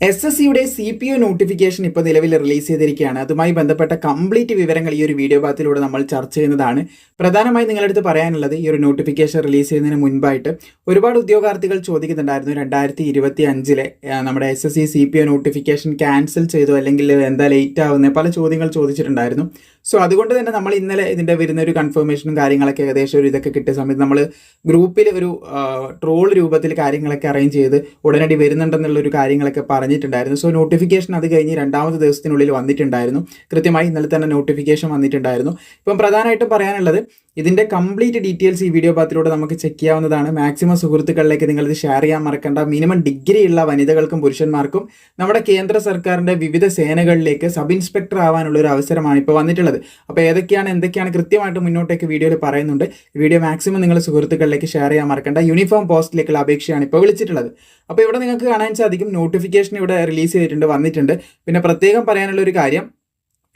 S S സിയുടെ C P O notification ഇപ്പോൾ നിലവിൽ റിലീസ് ചെയ്തിരിക്കുകയാണ്. അതുമായി ബന്ധപ്പെട്ട കംപ്ലീറ്റ് വിവരങ്ങൾ ഈ ഒരു വീഡിയോ ഭാഗത്തിലൂടെ നമ്മൾ ചർച്ച ചെയ്യുന്നതാണ്. പ്രധാനമായും നിങ്ങളടുത്ത് പറയാനുള്ളത് ഈ ഒരു നോട്ടിഫിക്കേഷൻ റിലീസ് ചെയ്യുന്നതിന് മുൻപായിട്ട് ഒരുപാട് ഉദ്യോഗാർത്ഥികൾ ചോദിക്കുന്നുണ്ടായിരുന്നു രണ്ടായിരത്തി ഇരുപത്തി അഞ്ചിലെ നമ്മുടെ S S C C P O notification cancel ചെയ്തു അല്ലെങ്കിൽ എന്താ ലേറ്റ് ആവുന്നത് പല ചോദ്യങ്ങൾ ചോദിച്ചിട്ടുണ്ടായിരുന്നു. സോ അതുകൊണ്ട് തന്നെ നമ്മൾ ഇന്നലെ ഇതിന്റെ വരുന്ന ഒരു കൺഫർമേഷനും കാര്യങ്ങളൊക്കെ ഏകദേശം ഒരു ഇതൊക്കെ കിട്ടിയ സമയത്ത് നമ്മൾ ഗ്രൂപ്പിൽ ഒരു ട്രോൾ രൂപത്തിൽ കാര്യങ്ങളൊക്കെ അറേഞ്ച് ചെയ്ത് ഉടനടി വരുന്നുണ്ടെന്നുള്ളൊരു കാര്യങ്ങളൊക്കെ പറഞ്ഞിട്ടുണ്ടായിരുന്നു. സോ നോട്ടിഫിക്കേഷൻ അത് കഴിഞ്ഞ് രണ്ടാമത്തെ ദിവസത്തിനുള്ളിൽ വന്നിട്ടുണ്ടായിരുന്നു. കൃത്യമായി ഇന്നലെ തന്നെ നോട്ടിഫിക്കേഷൻ വന്നിട്ടുണ്ടായിരുന്നു. ഇപ്പം പ്രധാനമായിട്ടും പറയാനുള്ളത് ഇതിന്റെ കംപ്ലീറ്റ് ഡീറ്റെയിൽസ് ഈ വീഡിയോ പാത്തിലൂടെ നമുക്ക് ചെക്ക് ചെയ്യാവുന്നതാണ്. മാക്സിമം സുഹൃത്തുക്കളിലേക്ക് നിങ്ങളിത് ഷെയർ ചെയ്യാൻ മറക്കണ്ട. മിനിമം ഡിഗ്രി ഉള്ള വനിതകൾക്കും പുരുഷന്മാർക്കും നമ്മുടെ കേന്ദ്ര സർക്കാരിന്റെ വിവിധ സേനകളിലേക്ക് സബ് ഇൻസ്പെക്ടർ ആവാനുള്ള ഒരു അവസരമാണ് ഇപ്പോൾ വന്നിട്ടുള്ളത്. അപ്പോൾ ഏതൊക്കെയാണ് എന്തൊക്കെയാണ് കൃത്യമായിട്ട് മുന്നോട്ടേക്ക് വീഡിയോയിൽ പറയുന്നുണ്ട്. വീഡിയോ മാക്സിമം നിങ്ങൾ സുഹൃത്തുക്കളിലേക്ക് ഷെയർ ചെയ്യാൻ മറക്കണ്ട. യൂണിഫോം പോസ്റ്റിലേക്കുള്ള അപേക്ഷയാണ് ഇപ്പോൾ വിളിച്ചിട്ടുള്ളത്. അപ്പോൾ ഇവിടെ നിങ്ങൾക്ക് കാണാൻ സാധിക്കും. നോട്ടിഫിക്കേഷൻ ഇവിടെ റിലീസ് ചെയ്തിട്ടുണ്ട് വന്നിട്ടുണ്ട്. പിന്നെ പ്രത്യേകം പറയാനുള്ള ഒരു കാര്യം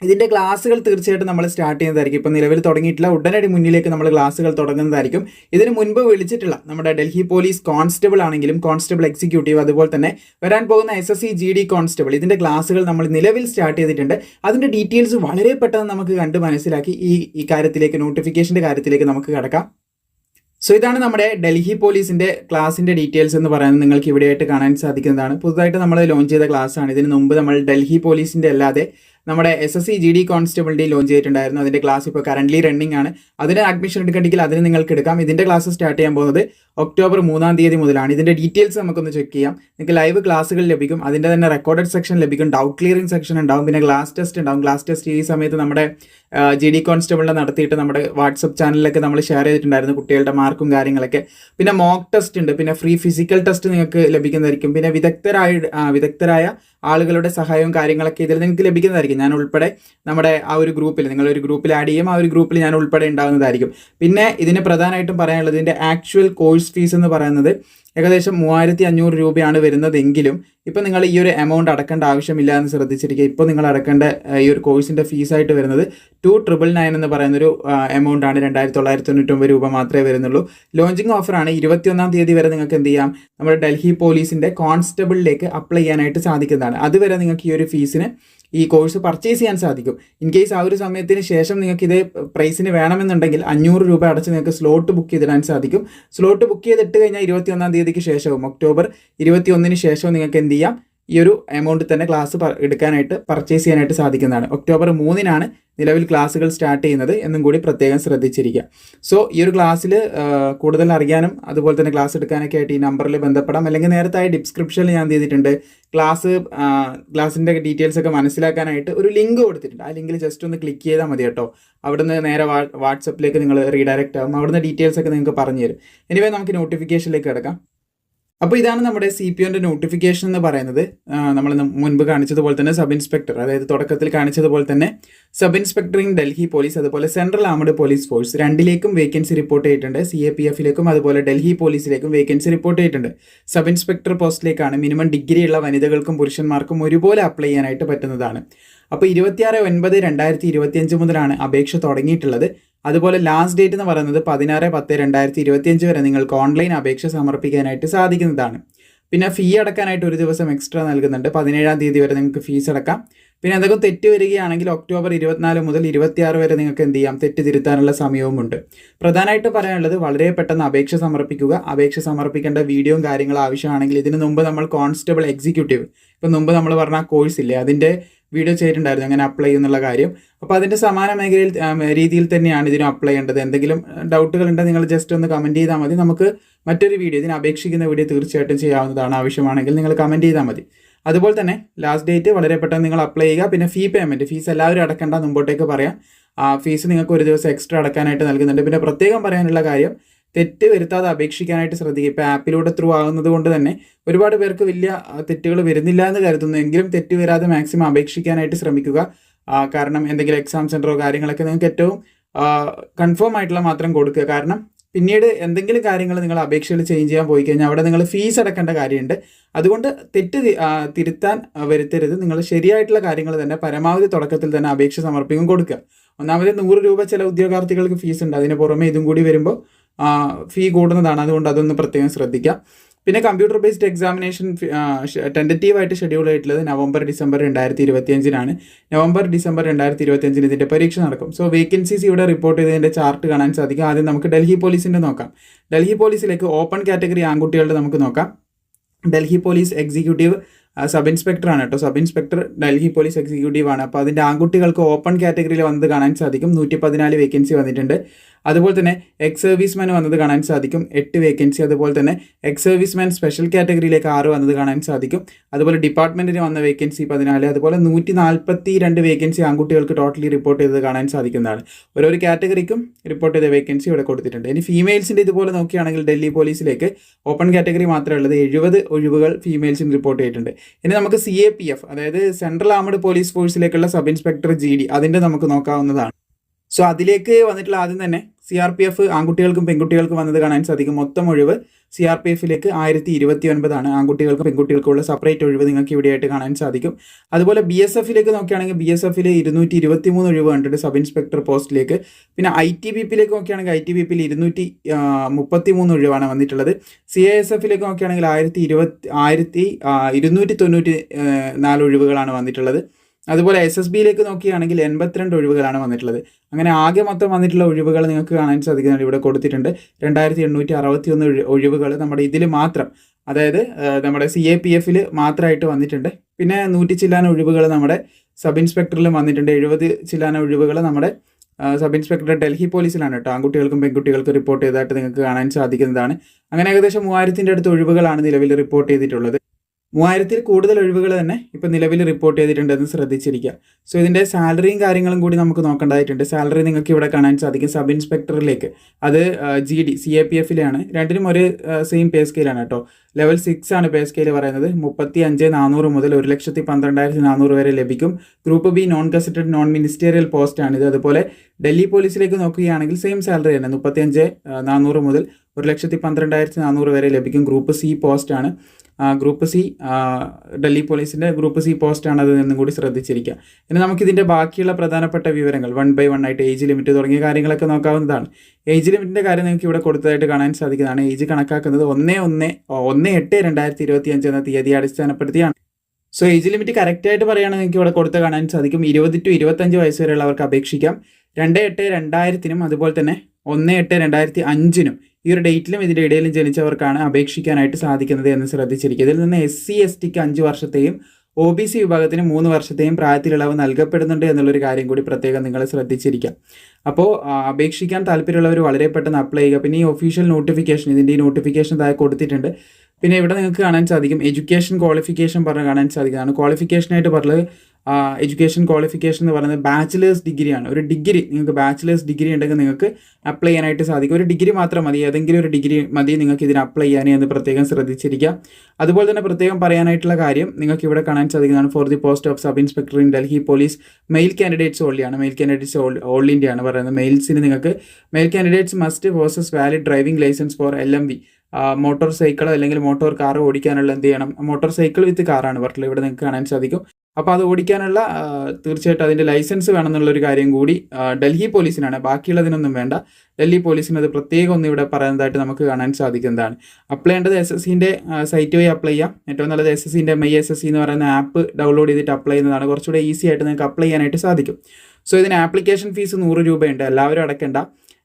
ഇതിന്റെ ക്ലാസ്സുകൾ തീർച്ചയായിട്ടും നമ്മൾ സ്റ്റാർട്ട് ചെയ്യുന്നതായിരിക്കും. ഇപ്പോൾ നിലവിൽ തുടങ്ങിയിട്ടില്ല. ഉടനടി മുന്നിലേക്ക് നമ്മൾ ക്ലാസ്സുകൾ തുടങ്ങുന്നതായിരിക്കും. ഇതിന് മുൻപ് വിളിച്ചിട്ടുള്ള നമ്മുടെ ഡൽഹി പോലീസ് കോൺസ്റ്റബിൾ ആണെങ്കിലും കോൺസ്റ്റബിൾ എക്സിക്യൂട്ടീവ് അതുപോലെ തന്നെ വരാൻ പോകുന്ന എസ് എസ് കോൺസ്റ്റബിൾ ഇതിന്റെ ക്ലാസ്സുകൾ നമ്മൾ നിലവിൽ സ്റ്റാർട്ട് ചെയ്തിട്ടുണ്ട്. അതിന്റെ ഡീറ്റെയിൽസ് വളരെ പെട്ടെന്ന് നമുക്ക് കണ്ട് മനസ്സിലാക്കി ഈ ഈ കാര്യത്തിലേക്ക് നോട്ടിഫിക്കേഷന്റെ കാര്യത്തിലേക്ക് നമുക്ക് കിടക്കാം. സോ ഇതാണ് നമ്മുടെ ഡൽഹി പോലീസിന്റെ ക്ലാസ്സിന്റെ ഡീറ്റെയിൽസ് എന്ന് പറയുന്നത് നിങ്ങൾക്ക് ഇവിടെയായിട്ട് കാണാൻ സാധിക്കുന്നതാണ്. പുതുതായിട്ട് നമ്മൾ ലോഞ്ച് ചെയ്ത ക്ലാസ്സാണ്. ഇതിന് മുമ്പ് നമ്മൾ ഡൽഹി പോലീസിന്റെ അല്ലാതെ നമ്മുടെ S S C G D കോൺസ്റ്റബിളിറ്റി launch ചെയ്തിട്ടുണ്ടായിരുന്നു. അതിന്റെ ക്ലാസ് ഇപ്പോൾ കറന്റ്ലി റണ്ണിംഗ് ആണ്. അതിന് അഡ്മിഷൻ എടുക്കണമെങ്കിൽ അതിന് നിങ്ങൾക്ക് എടുക്കാം. ഇതിന്റെ ക്ലാസ് സ്റ്റാർട്ട് ചെയ്യാൻ പോകുന്നത് ഒക്ടോബർ മൂന്നാം തീയതി മുതലാണ്. ഇതിന്റെ ഡീറ്റെയിൽസ് നമുക്കൊന്ന് ചെക്ക് ചെയ്യാം. നിങ്ങൾക്ക് ലൈവ് ക്ലാസ്സുകൾ ലഭിക്കും. അതിന്റെ തന്നെ റെക്കോർഡഡ് സെക്ഷൻ ലഭിക്കും. ഡൗട്ട് ക്ലിയറിംഗ് സെക്ഷൻ ഉണ്ടാവും. പിന്നെ ക്ലാസ് ടെസ്റ്റ് ഉണ്ടാവും. ക്ലാസ് ടെസ്റ്റ് ഈ സമയത്ത് നമ്മുടെ ജി ഡി കോൺസ്റ്റബിളിനെ നടത്തിയിട്ട് നമ്മുടെ വാട്സപ്പ് ചാനലിലൊക്കെ നമ്മൾ ഷെയർ ചെയ്തിട്ടുണ്ടായിരുന്നു കുട്ടികളുടെ മാർക്കും കാര്യങ്ങളൊക്കെ. പിന്നെ മോക്ക് ടെസ്റ്റ് ഉണ്ട്. പിന്നെ ഫ്രീ ഫിസിക്കൽ ടെസ്റ്റ് നിങ്ങൾക്ക് ലഭിക്കുന്നതായിരിക്കും. പിന്നെ വിദഗ്ധരായ വിദഗ്ധരായ ആളുകളുടെ സഹായവും കാര്യങ്ങളൊക്കെ ഇതിൽ നിങ്ങൾക്ക് ലഭിക്കുന്നതായിരിക്കും. ഞാൻ ഉൾപ്പെടെ നമ്മുടെ ആ ഒരു ഗ്രൂപ്പിൽ നിങ്ങളൊരു ഗ്രൂപ്പിൽ ആഡ് ചെയ്യും ആ ഒരു ഗ്രൂപ്പിൽ ഞാൻ ഉൾപ്പെടെ ഉണ്ടാകുന്നതായിരിക്കും. പിന്നെ ഇതിന് പ്രധാനമായിട്ടും പറയാനുള്ളത് ഇതിന്റെ ആക്ച്വൽ കോഴ്സ് ഫീസ് എന്ന് പറയുന്നത് ഏകദേശം മൂവായിരത്തി അഞ്ഞൂറ് രൂപയാണ് വരുന്നതെങ്കിലും ഇപ്പോൾ നിങ്ങൾ ഈ ഒരു എമൗണ്ട് അടക്കേണ്ട ആവശ്യമില്ല എന്ന് ശ്രദ്ധിച്ചിരിക്കുക. ഇപ്പോൾ നിങ്ങൾ അടക്കേണ്ട ഈ ഒരു കോഴ്സിന്റെ ഫീസായിട്ട് വരുന്നത് ടു ട്രിപ്പിൾ നയൻ എന്ന് പറയുന്നൊരു എമൗണ്ട് ആണ് രണ്ടായിരത്തി തൊള്ളായിരത്തി തൊണ്ണൂറ്റൊമ്പത് രൂപ മാത്രമേ വരുന്നുള്ളൂ. ലോഞ്ചിങ് ഓഫറാണ് ഇരുപത്തിയൊന്നാം തീയതി വരെ നിങ്ങൾക്ക് എന്ത് ചെയ്യാം? നമ്മുടെ ഡൽഹി പോലീസിന്റെ കോൺസ്റ്റബിളിലേക്ക് അപ്ലൈ ചെയ്യാനായിട്ട് സാധിക്കുന്നതാണ്. അതുവരെ നിങ്ങൾക്ക് ഈ ഒരു ഫീസിന് ഈ കോഴ്സ് പർച്ചേസ് ചെയ്യാൻ സാധിക്കും. ഇൻ കേസ് ആ ഒരു സമയത്തിന് ശേഷം നിങ്ങൾക്ക് ഇതേ പ്രൈസിന് വേണമെന്നുണ്ടെങ്കിൽ അഞ്ഞൂറ് രൂപ അടച്ച് നിങ്ങൾക്ക് സ്ലോട്ട് ബുക്ക് ചെയ്തിടാൻ സാധിക്കും. സ്ലോട്ട് ബുക്ക് ചെയ്തിട്ട് കഴിഞ്ഞാൽ ഇരുപത്തി ഒന്നാം തീയതിക്ക് ശേഷവും ഒക്ടോബർ ഇരുപത്തി ഒന്നിന് ശേഷവും നിങ്ങൾക്ക് എന്ത് ചെയ്യാം? ഈ ഒരു എമൗണ്ട് തന്നെ ക്ലാസ് എടുക്കാനായിട്ട് പർച്ചേസ് ചെയ്യാനായിട്ട് സാധിക്കുന്നതാണ്. ഒക്ടോബർ മൂന്നിനാണ് നിലവിൽ ക്ലാസ്സുകൾ സ്റ്റാർട്ട് ചെയ്യുന്നത് എന്നും കൂടി പ്രത്യേകം ശ്രദ്ധിച്ചിരിക്കുക. സോ ഈ ഒരു ക്ലാസ്സിൽ കൂടുതൽ അറിയാനും അതുപോലെ തന്നെ ക്ലാസ് എടുക്കാനൊക്കെ ആയിട്ട് ഈ നമ്പറിൽ ബന്ധപ്പെടാം. അല്ലെങ്കിൽ നേരത്തെ ഡിസ്ക്രിപ്ഷനിൽ ഞാൻ ചെയ്തിട്ടുണ്ട്? ക്ലാസ് ക്ലാസ്സിന്റെ ഡീറ്റെയിൽസ് ഒക്കെ മനസ്സിലാക്കാനായിട്ട് ഒരു ലിങ്ക് കൊടുത്തിട്ടുണ്ട്. ആ ലിങ്കിൽ ജസ്റ്റ് ഒന്ന് ക്ലിക്ക് ചെയ്താൽ മതി കേട്ടോ. അവിടുന്ന് നേരെ വാട്സപ്പിലേക്ക് നിങ്ങൾ റീഡയറക്റ്റ് ആകും അവിടുന്ന് ഡീറ്റെയിൽസ് ഒക്കെ നിങ്ങൾക്ക് പറഞ്ഞു തരും എനിവേ നമുക്ക് നോട്ടിഫിക്കേഷനിലേക്ക് കിടക്കാം. അപ്പോൾ ഇതാണ് നമ്മുടെ സി പി ഒന്റെ നോട്ടിഫിക്കേഷൻ എന്ന് പറയുന്നത്. നമ്മൾ മുൻപ് കാണിച്ചതുപോലെ തന്നെ സബ് ഇൻസ്പെക്ടർ അതായത് തുടക്കത്തിൽ കാണിച്ചതുപോലെ തന്നെ sub inspector in Delhi police അതുപോലെ സെൻട്രൽ ആർമഡ് പോലീസ് ഫോഴ്സ് രണ്ടിലേക്കും വേക്കൻസി റിപ്പോർട്ട് ചെയ്തിട്ടുണ്ട്. സി എ പി എഫിലേക്കും അതുപോലെ ഡൽഹി പോലീസിലേക്കും വേക്കൻസി റിപ്പോർട്ട് ചെയ്തിട്ടുണ്ട്. സബ് ഇൻസ്പെക്ടർ പോസ്റ്റിലേക്കാണ് മിനിമം ഡിഗ്രിയുള്ള വനിതകൾക്കും പുരുഷന്മാർക്കും ഒരുപോലെ അപ്ലൈ ചെയ്യാനായിട്ട് പറ്റുന്നതാണ്. അപ്പോൾ ഇരുപത്തിയാറ് ഒൻപത് രണ്ടായിരത്തി ഇരുപത്തിയഞ്ച് മുതലാണ് അപേക്ഷ തുടങ്ങിയിട്ടുള്ളത്. അതുപോലെ ലാസ്റ്റ് ഡേറ്റ് എന്ന് പറയുന്നത് പതിനാറ് പത്ത് രണ്ടായിരത്തി ഇരുപത്തിയഞ്ച് വരെ നിങ്ങൾക്ക് ഓൺലൈൻ അപേക്ഷ സമർപ്പിക്കാനായിട്ട് സാധിക്കുന്നതാണ്. പിന്നെ ഫീ അടക്കാനായിട്ട് ഒരു ദിവസം എക്സ്ട്രാ നൽകുന്നുണ്ട്. പതിനേഴാം തീയതി വരെ നിങ്ങൾക്ക് ഫീസ് അടക്കാം. പിന്നെ എന്തെങ്കിലും തെറ്റ് വരികയാണെങ്കിൽ ഒക്ടോബർ ഇരുപത്തിനാല് മുതൽ ഇരുപത്തിയാറ് വരെ നിങ്ങൾക്ക് എന്ത് ചെയ്യാം? തെറ്റ് തിരുത്താനുള്ള സമയവുമുണ്ട് പ്രധാനമായിട്ട് പറയാനുള്ളത് വളരെ പെട്ടെന്ന് അപേക്ഷ സമർപ്പിക്കുക. അപേക്ഷ സമർപ്പിക്കേണ്ട വീഡിയോയും കാര്യങ്ങളും ആവശ്യമാണെങ്കിൽ ഇതിന് മുമ്പ് നമ്മൾ കോൺസ്റ്റബിൾ എക്സിക്യൂട്ടീവ് ഇപ്പം മുമ്പ് നമ്മൾ പറഞ്ഞ കോഴ്സ് ഇല്ലേ അതിന്റെ വീഡിയോ ചെയ്തിട്ടുണ്ടായിരുന്നു അങ്ങനെ അപ്ലൈ ചെയ്യുന്നുള്ള കാര്യം. അപ്പോൾ അതിന്റെ സമാന മേഖലയിൽ രീതിയിൽ തന്നെയാണ് ഇതിനും അപ്ലൈ ചെയ്യേണ്ടത്. എന്തെങ്കിലും ഡൗട്ടുകൾ ഉണ്ടെങ്കിൽ നിങ്ങൾ ജസ്റ്റ് ഒന്ന് കമന്റ് ചെയ്താൽ മതി. നമുക്ക് മറ്റൊരു വീഡിയോ ഇതിന് അപേക്ഷിക്കുന്ന വീഡിയോ തീർച്ചയായിട്ടും ചെയ്യാവുന്നതാണ്. ആവശ്യമാണെങ്കിൽ നിങ്ങൾ കമന്റ് ചെയ്താൽ മതി. അതുപോലെ തന്നെ ലാസ്റ്റ് ഡേറ്റ് വളരെ പെട്ടെന്ന് നിങ്ങൾ അപ്ലൈ ചെയ്യുക. പിന്നെ ഫീ പേയ്മെന്റ് ഫീസ് എല്ലാവരും അടക്കേണ്ട മുമ്പോട്ടേക്ക് പറയാം. ആ ഫീസ് നിങ്ങൾക്ക് ഒരു ദിവസം എക്സ്ട്രാ അടക്കാനായിട്ട് നൽകുന്നുണ്ട്. പിന്നെ പ്രത്യേകം പറയാനുള്ള കാര്യം തെറ്റ് വരുത്താതെ അപേക്ഷിക്കാനായിട്ട് ശ്രദ്ധിക്കുക. ഇപ്പോൾ ആപ്പിലൂടെ ത്രൂ ആകുന്നത് കൊണ്ട് തന്നെ ഒരുപാട് പേർക്ക് വലിയ തെറ്റുകൾ വരുന്നില്ല എന്ന് കരുതുന്നു. എങ്കിലും തെറ്റ് വരാതെ മാക്സിമം അപേക്ഷിക്കാനായിട്ട് ശ്രമിക്കുക. കാരണം എന്തെങ്കിലും എക്സാം സെന്ററോ കാര്യങ്ങളൊക്കെ നിങ്ങൾക്ക് ഏറ്റവും കൺഫേം ആയിട്ടുള്ള മാത്രം കൊടുക്കുക. കാരണം പിന്നീട് എന്തെങ്കിലും കാര്യങ്ങൾ നിങ്ങൾ അപേക്ഷകൾ ചേഞ്ച് ചെയ്യാൻ പോയി കഴിഞ്ഞാൽ അവിടെ നിങ്ങൾ ഫീസ് അടക്കേണ്ട കാര്യമുണ്ട്. അതുകൊണ്ട് തെറ്റ് തിരുത്താൻ വരുത്തരുത്. നിങ്ങൾ ശരിയായിട്ടുള്ള കാര്യങ്ങൾ തന്നെ പരമാവധി തുടക്കത്തിൽ തന്നെ അപേക്ഷ സമർപ്പിക്കും കൊടുക്കുക. ഒന്നാമത് നൂറ് രൂപ ചില ഉദ്യോഗാർത്ഥികൾക്ക് ഫീസ് ഉണ്ട്. അതിന് പുറമെ ഇതും കൂടി വരുമ്പോൾ ഫീ കൂടുന്നതാണ്. അതുകൊണ്ട് അതൊന്ന് പ്രത്യേകം ശ്രദ്ധിക്കാം. പിന്നെ കമ്പ്യൂട്ടർ ബേസ്ഡ് എക്സാമിനേഷൻ ടെന്ററ്റീവായിട്ട് ഷെഡ്യൂൾ ആയിട്ടുള്ളത് നവംബർ ഡിസംബർ രണ്ടായിരത്തി ഇരുപത്തിയഞ്ചിനാണ് നവംബർ ഡിസംബർ രണ്ടായിരത്തി ഇരുപത്തിയഞ്ചിന് ഇതിന്റെ പരീക്ഷ നടക്കും. സോ വേക്കൻസീസ് ഇവിടെ റിപ്പോർട്ട് ചെയ്തതിന്റെ ചാർട്ട് കാണാൻ സാധിക്കും. ആദ്യം നമുക്ക് ഡൽഹി പോലീസിന്റെ നോക്കാം. ഡൽഹി പോലീസിലേക്ക് ഓപ്പൺ കാറ്റഗറി ആൺകുട്ടികളുടെ നമുക്ക് നോക്കാം. ഡൽഹി പോലീസ് എക്സിക്യൂട്ടീവ് സബ് ഇൻസ്പെക്ടറാണ് കേട്ടോ. Sub inspector Delhi police executive ആണ്. അപ്പോൾ അതിന്റെ ആൺകുട്ടികൾക്ക് ഓപ്പൺ കാറ്റഗറിയിൽ വന്നത് കാണാൻ സാധിക്കും. നൂറ്റി പതിനാല് വേക്കൻസി വന്നിട്ടുണ്ട്. അതുപോലെ തന്നെ എക്സ് സർവീസ്മാൻ വന്നത് കാണാൻ സാധിക്കും. എട്ട് വേക്കൻസി അതുപോലെ തന്നെ എക്സ് സർവീസ്മാൻ സ്പെഷ്യൽ കാറ്റഗറിയിലേക്ക് ആറ് വന്നത് കാണാൻ സാധിക്കും. അതുപോലെ ഡിപ്പാർട്ട്മെന്റിന് വന്ന വേക്കൻസി പതിനാല് അതുപോലെ നൂറ്റി നാൽപ്പത്തി രണ്ട് വേക്കൻസി ആൺകുട്ടികൾക്ക് ടോട്ടലി റിപ്പോർട്ട് ചെയ്തത് കാണാൻ സാധിക്കുന്നതാണ്. ഓരോരോ കാറ്റഗറിക്കും റിപ്പോർട്ട് ചെയ്ത വേക്കൻസി ഇവിടെ കൊടുത്തിട്ടുണ്ട്. ഇനി ഫീമെയിൽസിന്റെ ഇതുപോലെ നോക്കുകയാണെങ്കിൽ ഡൽഹി പോലീസിലേക്ക് ഓപ്പൺ കാറ്റഗറി മാത്രമേ ഉള്ളത്. എഴുപത് ഒഴിവുകൾ ഫീമെയിൽസിന് റിപ്പോർട്ട് ചെയ്തിട്ടുണ്ട്. ഇനി നമുക്ക് സി എ പി എഫ് അതായത് സെൻട്രൽ ആർമഡ് പോലീസ് ഫോഴ്സിലേക്കുള്ള സബ് ഇൻസ്പെക്ടർ ജി ഡി അതിന്റെ നമുക്ക് നോക്കാവുന്നതാണ്. സോ അതിലേക്ക് വന്നിട്ടുള്ള ആദ്യം തന്നെ സി ആർ പി എഫ് ആൺകുട്ടികൾക്കും പെൺകുട്ടികൾക്കും വന്നത് കാണാൻ സാധിക്കും. മൊത്തം ഒഴിവ് സി ആർ പി എഫിലേക്ക് ആയിരത്തി ഇരുപത്തി ഒൻപതാണ് ആൺകുട്ടികൾക്കും പെൺകുട്ടികൾക്കുള്ള സെപ്പറേറ്റ് ഒഴിവ് നിങ്ങൾക്ക് ഇവിടെയായിട്ട് കാണാൻ സാധിക്കും. അതുപോലെ ബി എസ് എഫിലേക്ക് നോക്കുകയാണെങ്കിൽ ബി എസ് എഫിൽ ഇരുന്നൂറ്റി ഇരുപത്തി മൂന്ന് ഒഴിവ് കണ്ടിട്ട് സബ് ഇൻസ്പെക്ടർ പോസ്റ്റിലേക്ക്. പിന്നെ ഐ ടി ബി പിയിലേക്ക് നോക്കുകയാണെങ്കിൽ ഐ ടി ബി പിയിൽ ഇരുന്നൂറ്റി മുപ്പത്തി മൂന്ന് ഒഴിവാണ് വന്നിട്ടുള്ളത്. സി ഐ എസ് എഫിലേക്ക് നോക്കുകയാണെങ്കിൽ ആയിരത്തി ഇരുപത്തി ആയിരത്തി ഇരുന്നൂറ്റി തൊണ്ണൂറ്റി നാല് ഒഴിവുകളാണ് വന്നിട്ടുള്ളത്. അതുപോലെ എസ് എസ് ബിയിലേക്ക് നോക്കുകയാണെങ്കിൽ എൺപത്തിരണ്ട് ഒഴിവുകളാണ് വന്നിട്ടുള്ളത്. അങ്ങനെ ആകെ മൊത്തം വന്നിട്ടുള്ള ഒഴിവുകൾ നിങ്ങൾക്ക് കാണാൻ സാധിക്കുന്നുണ്ട് ഇവിടെ കൊടുത്തിട്ടുണ്ട്. രണ്ടായിരത്തി എണ്ണൂറ്റി അറുപത്തി ഒന്ന് ഒഴിവുകൾ നമ്മുടെ ഇതിൽ മാത്രം. അതായത് നമ്മുടെ സി എ പി എഫിൽ മാത്രമായിട്ട് വന്നിട്ടുണ്ട്. പിന്നെ നൂറ്റി ചില്ലാന ഒഴിവുകൾ നമ്മുടെ സബ് ഇൻസ്പെക്ടറിലും വന്നിട്ടുണ്ട്. എഴുപത് ചില്ലാന ഒഴിവുകൾ നമ്മുടെ സബ് ഇൻസ്പെക്ടർ ഡൽഹി പോലീസിലാണ് കേട്ടോ. ആൺകുട്ടികൾക്കും പെൺകുട്ടികൾക്കും റിപ്പോർട്ട് ചെയ്തതായിട്ട് നിങ്ങൾക്ക് കാണാൻ സാധിക്കുന്നതാണ്. അങ്ങനെ ഏകദേശം മൂവായിരത്തിന്റെ അടുത്ത് ഒഴിവുകളാണ് നിലവിൽ റിപ്പോർട്ട് ചെയ്തിട്ടുള്ളത്. മൂവായിരത്തിൽ കൂടുതൽ ഒഴിവുകൾ തന്നെ ഇപ്പം നിലവിൽ റിപ്പോർട്ട് ചെയ്തിട്ടുണ്ടെന്ന് ശ്രദ്ധിച്ചിരിക്കുക. സോ ഇതിന്റെ സാലറിയും കാര്യങ്ങളും കൂടി നമുക്ക് നോക്കേണ്ടതായിട്ടുണ്ട്. സാലറി നിങ്ങൾക്ക് ഇവിടെ കാണാൻ സാധിക്കും. സബ് ഇൻസ്പെക്ടറിലേക്ക് അത് G D C A P എഫിലാണ് രണ്ടിനും ഒരു സെയിം പേ സ്കെയിലാണ് കേട്ടോ. ലെവൽ സിക്സ് ആണ് പേ സ്കെയിൽ പറയുന്നത്. മുപ്പത്തി അഞ്ച് നാനൂറ് മുതൽ ഒരു ലക്ഷത്തി പന്ത്രണ്ടായിരത്തി നാനൂറ് വരെ ലഭിക്കും. Group B non gazetted non ministerial post ആണ് ഇത്. അതുപോലെ ഡൽഹി പോലീസിലേക്ക് നോക്കുകയാണെങ്കിൽ സെയിം സാലറി തന്നെ. മുപ്പത്തി അഞ്ച് നാനൂറ് മുതൽ ഒരു ലക്ഷത്തി പന്ത്രണ്ടായിരത്തി നാനൂറ് വരെ ലഭിക്കും. ഗ്രൂപ്പ് സി പോസ്റ്റ് ആണ്. ഗ്രൂപ്പ് സി ഡൽഹി പോലീസിന്റെ ഗ്രൂപ്പ് സി പോസ്റ്റാണ് അത് എന്നും കൂടി ശ്രദ്ധിച്ചിരിക്കുക. ഇനി നമുക്കിതിന്റെ ബാക്കിയുള്ള പ്രധാനപ്പെട്ട വിവരങ്ങൾ വൺ ബൈ വൺ ആയിട്ട് ഏജ് ലിമിറ്റ് തുടങ്ങിയ കാര്യങ്ങളൊക്കെ നോക്കാവുന്നതാണ്. ഏജ് ലിമിറ്റിന്റെ കാര്യം നിങ്ങൾക്ക് ഇവിടെ കൊടുത്തതായിട്ട് കാണാൻ സാധിക്കുന്നതാണ്. ഏജ് കണക്കാക്കുന്നത് ഒന്ന് ഒന്ന് ഒന്ന് എട്ട് രണ്ടായിരത്തി ഇരുപത്തി അഞ്ച് എന്ന തീയതി അടിസ്ഥാനപ്പെടുത്തിയാണ്. സോ ഏജ് ലിമിറ്റ് കറക്റ്റായിട്ട് പറയുകയാണെങ്കിൽ നിങ്ങൾക്ക് ഇവിടെ കൊടുത്ത് കാണാൻ സാധിക്കും. ഇരുപത് ടു ഇരുപത്തഞ്ച് വയസ്സ് വരെയുള്ളവർക്ക് അപേക്ഷിക്കാം. രണ്ട് എട്ട് രണ്ടായിരത്തിനും അതുപോലെ തന്നെ ഒന്ന് എട്ട് രണ്ടായിരത്തി അഞ്ചിനും ഈ ഒരു ഡേറ്റിലും ഇതിന്റെ ഇടയിലും ജനിച്ചവർക്കാണ് അപേക്ഷിക്കാനായിട്ട് സാധിക്കുന്നത് എന്ന് ശ്രദ്ധിച്ചിരിക്കുക. ഇതിൽ നിന്ന് എസ് സി എസ് ടിക്ക് അഞ്ച് വർഷത്തെയും ഒ ബി സി വിഭാഗത്തിന് മൂന്ന് വർഷത്തെയും പ്രായത്തിലിളവ് നൽകപ്പെടുന്നുണ്ട് എന്നുള്ളൊരു കാര്യം കൂടി പ്രത്യേകം നിങ്ങൾ ശ്രദ്ധിച്ചിരിക്കാം അപ്പോൾ അപേക്ഷിക്കാൻ താല്പര്യമുള്ളവർ വളരെ പെട്ടെന്ന് അപ്ലൈ ചെയ്യുക. പിന്നെ ഈ ഒഫീഷ്യൽ നോട്ടിഫിക്കേഷൻ ഇതിന്റെ ഈ നോട്ടിഫിക്കേഷൻ താഴെ കൊടുത്തിട്ടുണ്ട്. പിന്നെ ഇവിടെ നിങ്ങൾക്ക് കാണാൻ സാധിക്കും. എഡ്യൂക്കേഷൻ ക്വാളിഫിക്കേഷൻ പറഞ്ഞ് കാണാൻ സാധിക്കുന്നതാണ്. ക്വാളിഫിക്കേഷനായിട്ട് പറഞ്ഞത് എഡ്യൂക്കേഷൻ ക്വാളിഫിക്കേഷൻ എന്ന് പറയുന്നത് ബാച്ചിലേഴ്സ് ഡിഗ്രിയാണ് ഒരു ഡിഗ്രി നിങ്ങൾക്ക് ബാച്ചിലേഴ്സ് ഡിഗ്രി ഉണ്ടെങ്കിൽ നിങ്ങൾക്ക് അപ്ലൈ ചെയ്യാനായിട്ട് സാധിക്കും. ഒരു ഡിഗ്രി മാത്രം മതി. ഏതെങ്കിലും ഒരു ഡിഗ്രി മതി നിങ്ങൾക്ക് ഇതിന് അപ്ലൈ ചെയ്യാൻ എന്ന് പ്രത്യേകം ശ്രദ്ധിച്ചിരിക്കുക. അതുപോലെ തന്നെ പ്രത്യേകം പറയാനായിട്ടുള്ള കാര്യം നിങ്ങൾക്ക് ഇവിടെ കാണാൻ സാധിക്കുന്നതാണ്. For the post of sub inspector in Delhi police male candidates ഓൺലിയാണ് male candidates all ആണ് പറയുന്നത്. മെയിൽസിന് നിങ്ങൾക്ക് male candidates must possess valid driving licence for L motorcycle അല്ലെങ്കിൽ മോട്ടോർ കാർ ഓടിക്കാനുള്ള എന്ത് ചെയ്യണം? മോട്ടോർ സൈക്കിൾ വിത്ത് കാറാണ് പറഞ്ഞത് ഇവിടെ നിങ്ങൾക്ക് കാണാൻ സാധിക്കും. അപ്പോൾ അത് ഓടിക്കാനുള്ള തീർച്ചയായിട്ടും അതിന്റെ ലൈസൻസ് വേണമെന്നുള്ളൊരു കാര്യം കൂടി ഡൽഹി പോലീസിനാണ്. ബാക്കിയുള്ളതിനൊന്നും വേണ്ട. ഡൽഹി പോലീസിന് അത് പ്രത്യേകം ഒന്നും ഇവിടെ പറയുന്നതായിട്ട് നമുക്ക് കാണാൻ സാധിക്കുന്നതാണ്. അപ്ലൈ ചെയ്യേണ്ടത് എസ് എസ് സിന്റെ സൈറ്റ് വഴി അപ്ലൈ ചെയ്യാം. ഏറ്റവും നല്ലത് എസ് എസ് സിന്റെ മൈ എസ് എസ് സി എന്ന് പറയുന്ന ആപ്പ് ഡൗൺലോഡ് ചെയ്തിട്ട് അപ്ലൈ ചെയ്യുന്നതാണ്. കുറച്ചുകൂടെ ഈസി ആയിട്ട് നിങ്ങൾക്ക് അപ്ലൈ ചെയ്യാനായിട്ട് സാധിക്കും. സോ ഇതിന് ആപ്ലിക്കേഷൻ ഫീസ് നൂറ് രൂപയുണ്ട്. എല്ലാവരും അടയ്ക്കേണ്ട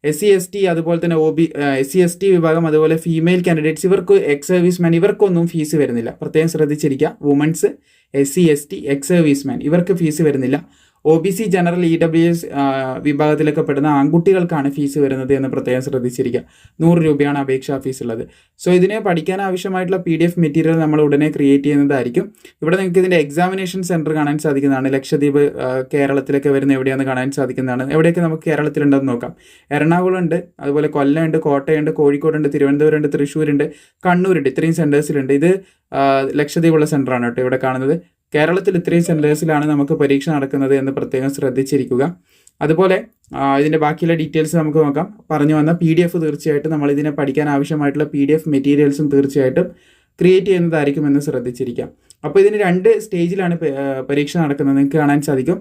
എസ് സി എസ് ടി അതുപോലെ തന്നെ O B S C S T വിഭാഗം അതുപോലെ ഫീമെയിൽ കാൻഡിഡേറ്റ്സ് ഇവർക്ക് എക്സ് സർവീസ്മാൻ ഇവർക്കൊന്നും ഫീസ് വരുന്നില്ല. പ്രത്യേകം ശ്രദ്ധിച്ചിരിക്കുക. Womens S C S T ex serviceman ഇവർക്ക് ഫീസ് വരുന്നില്ല. O B C general E W S വിഭാഗത്തിലൊക്കെ പെടുന്ന ആൺകുട്ടികൾക്കാണ് ഫീസ് വരുന്നത് എന്ന് പ്രത്യേകം ശ്രദ്ധിച്ചിരിക്കുക. നൂറ് രൂപയാണ് അപേക്ഷാ ഫീസ് ഉള്ളത് സോ ഇതിനെ പഠിക്കാൻ ആവശ്യമായിട്ടുള്ള പി ഡി എഫ് മെറ്റീരിയൽ നമ്മൾ ഉടനെ ക്രിയേറ്റ് ചെയ്യുന്നതായിരിക്കും. ഇവിടെ നിങ്ങൾക്ക് ഇതിന്റെ എക്സാമിനേഷൻ സെന്റർ കാണാൻ സാധിക്കുന്നതാണ്. ലക്ഷദ്വീപ് കേരളത്തിലൊക്കെ വരുന്ന എവിടെയാണെന്ന് കാണാൻ സാധിക്കുന്നതാണ്. എവിടെയൊക്കെ നമുക്ക് കേരളത്തിലുണ്ടെന്ന് നോക്കാം. എറണാകുളം ഉണ്ട് അതുപോലെ കൊല്ലമുണ്ട് കോട്ടയുണ്ട് കോഴിക്കോടുണ്ട് തിരുവനന്തപുരമുണ്ട് തൃശ്ശൂരുണ്ട് കണ്ണൂരുണ്ട് ഇത്രയും സെന്റേഴ്സിലുണ്ട് ഇത് ലക്ഷദ്വീപുള്ള സെന്ററാണ് കേട്ടോ ഇവിടെ കാണുന്നത്. കേരളത്തിൽ ഇത്രയും സെന്റേഴ്സിലാണ് നമുക്ക് പരീക്ഷ നടക്കുന്നത് എന്ന് പ്രത്യേകം ശ്രദ്ധിച്ചിരിക്കുക. അതുപോലെ ഇതിന്റെ ബാക്കിയുള്ള ഡീറ്റെയിൽസ് നമുക്ക് നോക്കാം. പറഞ്ഞു വന്ന പി ഡി എഫ് തീർച്ചയായിട്ടും നമ്മൾ ഇതിനെ പഠിക്കാൻ ആവശ്യമായിട്ടുള്ള പി ഡി എഫ് മെറ്റീരിയൽസും തീർച്ചയായിട്ടും ക്രിയേറ്റ് ചെയ്യുന്നതായിരിക്കുമെന്ന് ശ്രദ്ധിച്ചിരിക്കാം. അപ്പോൾ ഇതിന് രണ്ട് സ്റ്റേജിലാണ് പരീക്ഷ നടക്കുന്നത്. നിങ്ങൾക്ക് കാണാൻ സാധിക്കും.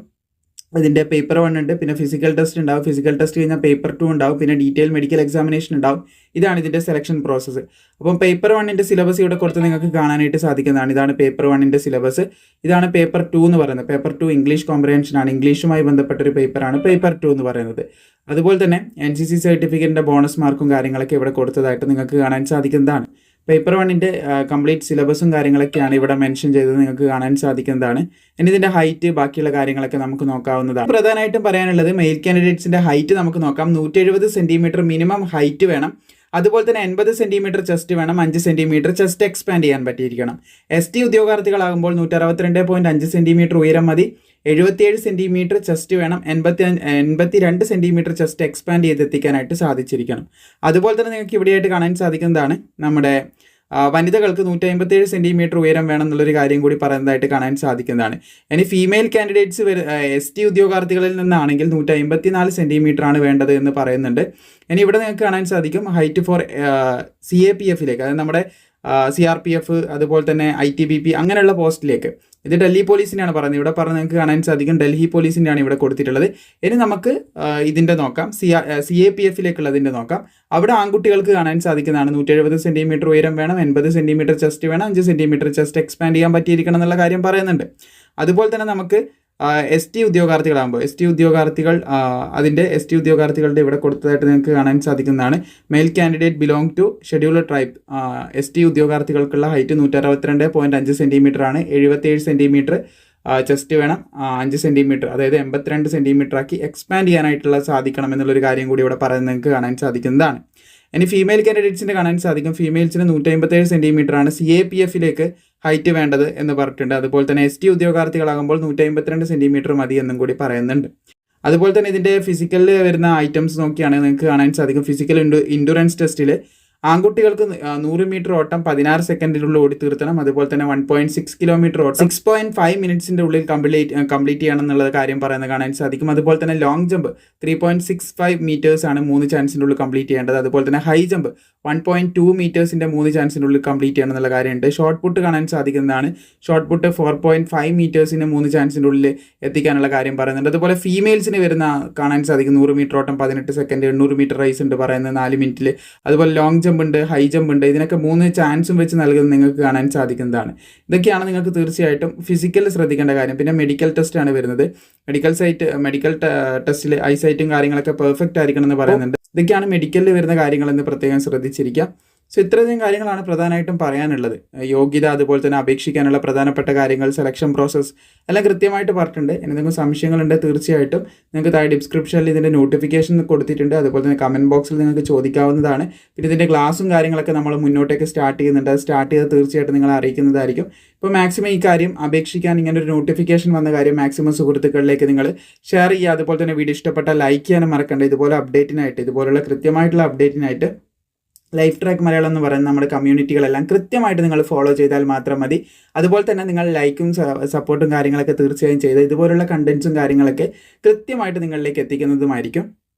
ഇതിന്റെ പേപ്പർ വൺ ഉണ്ട്. പിന്നെ ഫിസിക്കൽ ടെസ്റ്റ് ഉണ്ടാവും. ഫിസിക്കൽ ടെസ്റ്റ് കഴിഞ്ഞാൽ പേപ്പർ ടു ഉണ്ടാവും. പിന്നെ ഡീറ്റെയിൽ മെഡിക്കൽ എക്സാമിനേഷൻ ഉണ്ടാവും. ഇതാണ് ഇതിന്റെ സെലക്ഷൻ പ്രോസസ്സ് അപ്പം പേപ്പർ വണ്ണിന്റെ സിലബസ് ഇവിടെ കൊടുത്ത് നിങ്ങൾക്ക് കാണാനായിട്ട് സാധിക്കുന്നതാണ്. ഇതാണ് പേപ്പർ വണ്ണിന്റെ സിലബസ് ഇതാണ് പേപ്പർ ടു എന്ന് പറയുന്നത്. പേപ്പർ ടു ഇംഗ്ലീഷ് കോമ്പ്രഹെൻഷൻ ആണ്. ഇംഗ്ലീഷുമായി ബന്ധപ്പെട്ടൊരു പേപ്പറാണ് പേപ്പർ ടു എന്ന് പറയുന്നത്. അതുപോലെ തന്നെ എൻ സി സി സർട്ടിഫിക്കറ്റിന്റെ ബോണസ് മാർക്കും കാര്യങ്ങളൊക്കെ ഇവിടെ കൊടുത്തതായിട്ട് നിങ്ങൾക്ക് കാണാൻ സാധിക്കുന്നതാണ്. പേപ്പർ വണ്ണിന്റെ കംപ്ലീറ്റ് സിലബസും കാര്യങ്ങളൊക്കെയാണ് ഇവിടെ മെൻഷൻ ചെയ്തത്. നിങ്ങൾക്ക് കാണാൻ സാധിക്കുന്നതാണ്. ഇനി ഇതിന്റെ ഹൈറ്റ് ബാക്കിയുള്ള കാര്യങ്ങളൊക്കെ നമുക്ക് നോക്കാവുന്നതാണ്. പ്രധാനമായിട്ടും പറയാനുള്ളത് മെയിൽ കാൻഡിഡേറ്റ്സിന്റെ ഹൈറ്റ് നമുക്ക് നോക്കാം. നൂറ്റി സെന്റിമീറ്റർ മിനിമം ഹൈറ്റ് വേണം. അതുപോലെ തന്നെ എൺപത് സെന്റിമീറ്റർ ചെസ്റ്റ് വേണം അഞ്ച് സെന്റിമീറ്റർ ചെസ്റ്റ് എക്സ്പാൻഡ് ചെയ്യാൻ പറ്റിയിരിക്കണം. എസ് ടി ഉദ്യോഗാർത്ഥികളാകുമ്പോൾ നൂറ്റി അറുപത്തിരണ്ട് പോയിന്റ് അഞ്ച് സെന്റിമീറ്റർ ഉയരം മതി. എഴുപത്തിയേഴ് സെന്റിമീറ്റർ ചെസ്റ്റ് വേണം എൺപത്തി എൺപത്തി രണ്ട് സെന്റിമീറ്റർ ചെസ്റ്റ് എക്സ്പാൻഡ് ചെയ്തെത്തിക്കാനായിട്ട് സാധിച്ചിരിക്കണം. അതുപോലെ തന്നെ നിങ്ങൾക്ക് ഇവിടെയായിട്ട് കാണാൻ സാധിക്കുന്നതാണ് നമ്മുടെ വനിതകൾക്ക് നൂറ്റി അമ്പത്തേഴ് സെന്റിമീറ്റർ ഉയരം വേണം എന്നുള്ളൊരു കാര്യം കൂടി പറയുന്നതായിട്ട് കാണാൻ സാധിക്കുന്നതാണ്. ഇനി ഫീമെയിൽ കാൻഡിഡേറ്റ്സ് എസ് ടി ഉദ്യോഗാർത്ഥികളിൽ നിന്നാണെങ്കിൽ നൂറ്റി അമ്പത്തി നാല് സെന്റിമീറ്റർ ആണ് വേണ്ടത് എന്ന് പറയുന്നുണ്ട്. ഇനി ഇവിടെ നിങ്ങൾക്ക് കാണാൻ സാധിക്കും height for C A P എഫിലേക്ക് അതായത് നമ്മുടെ സി ആർ പി എഫ് അതുപോലെ തന്നെ ഐ ടി ബി പി അങ്ങനെയുള്ള പോസ്റ്റിലേക്ക്. ഇത് ഡൽഹി പോലീസിന്റെയാണ് പറയുന്നത്. ഇവിടെ പറഞ്ഞ് നിങ്ങൾക്ക് കാണാൻ സാധിക്കും ഡൽഹി പോലീസിന്റെയാണ് ഇവിടെ കൊടുത്തിട്ടുള്ളത്. ഇനി നമുക്ക് ഇതിന്റെ നോക്കാം. സി സി എ പി എഫിലേക്കുള്ളതിന്റെ നോക്കാം. അവിടെ ആൺകുട്ടികൾക്ക് കാണാൻ സാധിക്കുന്നതാണ്. നൂറ്റി എഴുപത് സെന്റിമീറ്റർ ഉയരം വേണം എൺപത് സെന്റിമീറ്റർ ചെസ്റ്റ് വേണം അഞ്ച് സെന്റിമീറ്റർ ചെസ്റ്റ് എക്സ്പാൻഡ് ചെയ്യാൻ പറ്റിയിരിക്കണം എന്നുള്ള കാര്യം പറയുന്നുണ്ട്. അതുപോലെ തന്നെ നമുക്ക് എസ് ടി ഉദ്യോഗാർത്ഥികളാകുമ്പോൾ എസ് ടി ഉദ്യോഗാർത്ഥികൾ അതിന്റെ എസ് ടി ഉദ്യോഗാർത്ഥികളുടെ ഇവിടെ കൊടുത്തതായിട്ട് നിങ്ങൾക്ക് കാണാൻ സാധിക്കുന്നതാണ്. Male candidate belong to scheduled tribe S T ഉദ്യോഗാർത്ഥികൾക്കുള്ള height നൂറ്റി അറുപത്തിരണ്ട് പോയിന്റ് അഞ്ച് സെന്റിമീറ്റർ ആണ്. എഴുപത്തേഴ് സെന്റിമീറ്റർ ചെസ്റ്റ് വേണം. അഞ്ച് സെന്റിമീറ്റർ അതായത് എൺപത്തിരണ്ട് സെന്റിമീറ്റർ ആക്കി എക്സ്പാൻഡ് ചെയ്യാനായിട്ടുള്ള സാധിക്കണം എന്നുള്ളൊരു കാര്യം കൂടി ഇവിടെ പറയുന്നത് നിങ്ങൾക്ക് കാണാൻ സാധിക്കുന്നതാണ്. ഇനി ഫീമെയിൽ കാൻഡിഡേറ്റ്സിന്റെ കാണാൻ സാധിക്കും. ഫീമെയിൽസിന് നൂറ്റി അമ്പത്തേഴ് സെന്റിമീറ്റർ ആണ് സി എ പി എഫിലേക്ക് ഹൈറ്റ് വേണ്ടത് എന്ന് പറഞ്ഞിട്ടുണ്ട്. അതുപോലെ തന്നെ എസ് ടി ഉദ്യോഗാർത്ഥികളാകുമ്പോൾ നൂറ്റി അമ്പത്തിരണ്ട് സെന്റിമീറ്റർ മതി എന്നും കൂടി പറയുന്നുണ്ട്. അതുപോലെ തന്നെ ഇതിന്റെ ഫിസിക്കലിൽ വരുന്ന ഐറ്റംസ് നോക്കിയാണെങ്കിൽ നിങ്ങൾക്ക് കാണാൻ സാധിക്കും. ഫിസിക്കൽ ഇൻഡു ഇൻഡുറൻസ് ടെസ്റ്റിൽ ആൺകുട്ടികൾക്ക് നൂറ് മീറ്റർ ഓട്ടം പതിനാറ് സെക്കൻഡിനുള്ളിൽ ഓടി തീർത്തണം അതുപോലെ തന്നെ വൺ പോയിന്റ് സിക്സ് കിലോമീറ്റർ ഓട്ടം സിക്സ് പോയിന്റ് ഫൈവ് മിനിറ്റ്സിന്റെ ഉള്ളിൽ കംപ്ലീറ്റ് കംപ്ലീറ്റ് ചെയ്യണം എന്നുള്ള കാര്യം പറയുന്നത് കാണാൻ സാധിക്കും. അതുപോലെ തന്നെ long jump three point six five metres ആണ് മൂന്ന് ചാൻസിന്റെ ഉള്ളിൽ കംപ്ലീറ്റ് ചെയ്യേണ്ടത്. അതുപോലെ തന്നെ high jump one point two മീറ്റേഴ്സിന്റെ മൂന്ന് ചാൻസിന്റെ ഉള്ളിൽ കംപ്ലീറ്റ് ചെയ്യണം എന്നുള്ള കാര്യമുണ്ട്. ഷോർട്ട് പുട്ട് കാണാൻ സാധിക്കുന്നതാണ്. Shot put four point five മീറ്റേഴ്സിന്റെ മൂന്ന് ചാൻസിന്റെ ഉള്ളിൽ എത്തിക്കാനുള്ള കാര്യം പറയുന്നുണ്ട്. അതുപോലെ ഫീമെയിൽസിന് വരുന്ന കാണാൻ സാധിക്കും. നൂറ് മീറ്റർ ഓട്ടം പതിനെട്ട് സെക്കൻഡ് എണ്ണൂറ് മീറ്റർ റേസ് ഉണ്ട് പറയുന്നത് നാല് മിനിറ്റിൽ അതുപോലെ ലോങ് ജമ്പ് ഉണ്ട് ഹൈ ജമ്പ് ഉണ്ട് ഇതിനൊക്കെ മൂന്ന് ചാൻസും വെച്ച് നൽകുന്നത് നിങ്ങൾക്ക് കാണാൻ സാധിക്കുന്നതാണ്. ഇതൊക്കെയാണ് നിങ്ങൾക്ക് തീർച്ചയായിട്ടും ഫിസിക്കൽ ശ്രദ്ധിക്കേണ്ട കാര്യം. പിന്നെ മെഡിക്കൽ ടെസ്റ്റ് ആണ് വരുന്നത്. മെഡിക്കൽ സൈറ്റ് മെഡിക്കൽ ടെസ്റ്റിൽ ഐ സൈറ്റും കാര്യങ്ങളൊക്കെ പെർഫെക്റ്റ് ആയിരിക്കണം എന്ന് പറയുന്നുണ്ട്. ഇതൊക്കെയാണ് മെഡിക്കലിൽ വരുന്ന കാര്യങ്ങളെന്ന് പ്രത്യേകം ശ്രദ്ധിച്ചിരിക്കുക. സോ ഇത്രയധികം കാര്യങ്ങളാണ് പ്രധാനമായിട്ടും പറയാനുള്ളത്. യോഗ്യത അതുപോലെ തന്നെ അപേക്ഷിക്കാനുള്ള പ്രധാനപ്പെട്ട കാര്യങ്ങൾ സെലക്ഷൻ പ്രോസസ്സ് എല്ലാം കൃത്യമായിട്ട് പറഞ്ഞിട്ടുണ്ട്. എന്തെങ്കിലും സംശയങ്ങളുണ്ട് തീർച്ചയായിട്ടും നിങ്ങൾക്ക് താഴെ ഡിസ്ക്രിപ്ഷനിൽ ഇതിന്റെ നോട്ടിഫിക്കേഷൻ കൊടുത്തിട്ടുണ്ട്. അതുപോലെ തന്നെ കമന്റ് ബോക്സിൽ നിങ്ങൾക്ക് ചോദിക്കാവുന്നതാണ്. പിന്നെ ഇതിന്റെ ക്ലാസ്സും കാര്യങ്ങളൊക്കെ നമ്മൾ മുന്നോട്ടേക്ക് സ്റ്റാർട്ട് ചെയ്യുന്നുണ്ട്. അത് സ്റ്റാർട്ട് ചെയ്ത് തീർച്ചയായിട്ടും നിങ്ങളെ അറിയിക്കുന്നതായിരിക്കും. ഇപ്പോൾ മാക്സിമം ഈ കാര്യം അപേക്ഷിക്കാൻ ഇങ്ങനെ ഒരു നോട്ടിഫിക്കേഷൻ വന്ന കാര്യം മാക്സിമം സുഹൃത്തുക്കളിലേക്ക് നിങ്ങൾ ഷെയർ ചെയ്യുക. അതുപോലെ തന്നെ വീഡിയോ ഇഷ്ടപ്പെട്ട ലൈക്ക് ചെയ്യാനും മറക്കണ്ട. ഇതുപോലെ അപ്ഡേറ്റിനായിട്ട് ഇതുപോലുള്ള കൃത്യമായിട്ടുള്ള അപ്ഡേറ്റിനായിട്ട് ലൈഫ് ട്രാക്ക് മലയാളം എന്ന് പറയുന്ന നമ്മുടെ കമ്മ്യൂണിറ്റികളെല്ലാം കൃത്യമായിട്ട് നിങ്ങൾ ഫോളോ ചെയ്താൽ മാത്രം മതി. അതുപോലെ തന്നെ നിങ്ങൾ ലൈക്കും സപ്പോർട്ടും കാര്യങ്ങളൊക്കെ തീർച്ചയായും ചെയ്ത് ഇതുപോലുള്ള കണ്ടൻസും കാര്യങ്ങളൊക്കെ കൃത്യമായിട്ട് നിങ്ങളിലേക്ക് എത്തിക്കുന്നതുമായിരിക്കും.